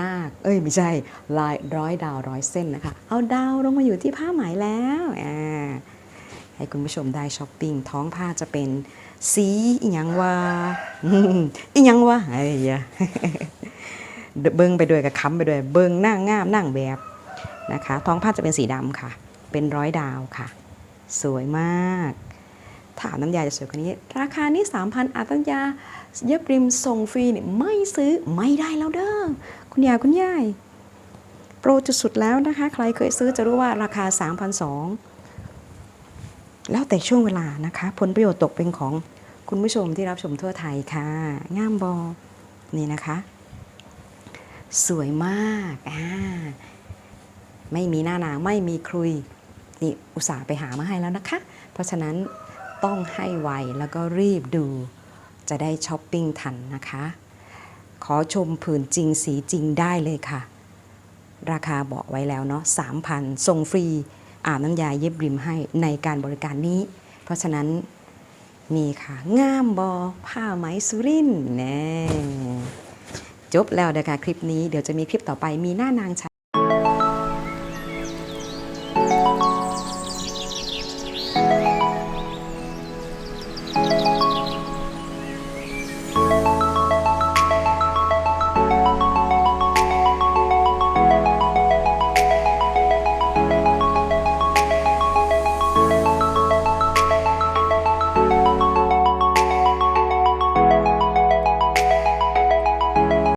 นาค เอ้ยไม่ใช่ลายร้อยดาวร้อยเส้นนะคะ เอาดาวลงมาอยู่ที่ผ้าไหมแล้วอ่าให้คุณผู้ชมได้ช้อปปิ้งท้องผ้าจะเป็นสีอีหยังวะอืมอีหยังวะไอ้ยะเบิ้งไปด้วยกับค้ำไปด้วย เบิ้งนั่งงามนั่งแบบนะคะ ท้องผ้าจะเป็นสีดำค่ะ เป็นร้อยดาวค่ะ สวยมาก ถามน้ำยาจะสวยกว่านี้ ราคานี้ 3,000อาตัญญาเย็บริมส่งฟรีเนี่ยไม่ซื้อไม่ได้แล้วเด้อคุณยายคุณยายโปรจุดสุดแล้วนะคะ ใครเคยซื้อจะรู้ว่าราคา 3,200 แล้วแต่ช่วงเวลานะคะ ผลประโยชน์ตกเป็นของคุณผู้ชมที่รับชมทั่วไทยค่ะงามบอ นี่นะคะ สวยมากอ่าไม่มีหน้านาไม่มีครุย นี่อุตส่าห์ไปหามาให้แล้วนะคะ เพราะฉะนั้น ต้องให้ไวแล้วก็รีบดู จะได้ช้อปปิ้งทันนะคะ ขอชมผืนจริงสีจริงได้เลยค่ะ ราคาบอกไว้แล้วเนาะ3,000ส่งฟรีอาบน้ำยาเย็บริมให้ในการบริการนี้ เพราะฉะนั้นนี่ค่ะงามบอผ้าไหมสุรินแน่จบแล้วนะคะคลิปนี้เดี๋ยวจะมีคลิปต่อไปมีหน้านางชา